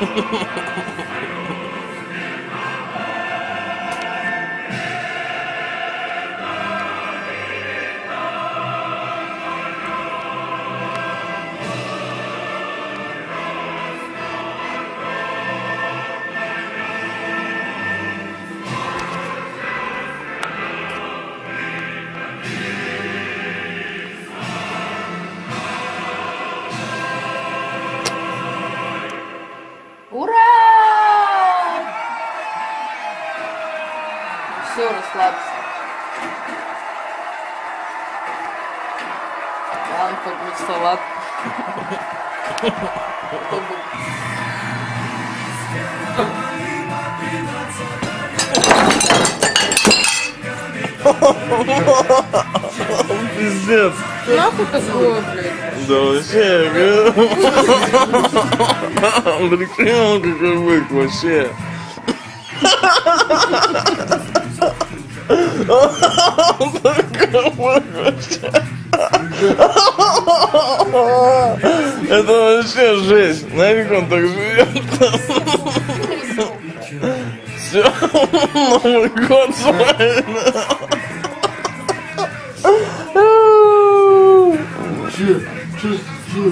Ha ha ha ha ha! Все, расслабься. Ладно, хоть будет салат. Чтобы- Пиздец. Нахуй такое, блядь? Да вообще, Прикинь, он какой бык вообще. Это вообще жесть. Нафиг он так живет. Все, Новый год свой. Че? Че? Че?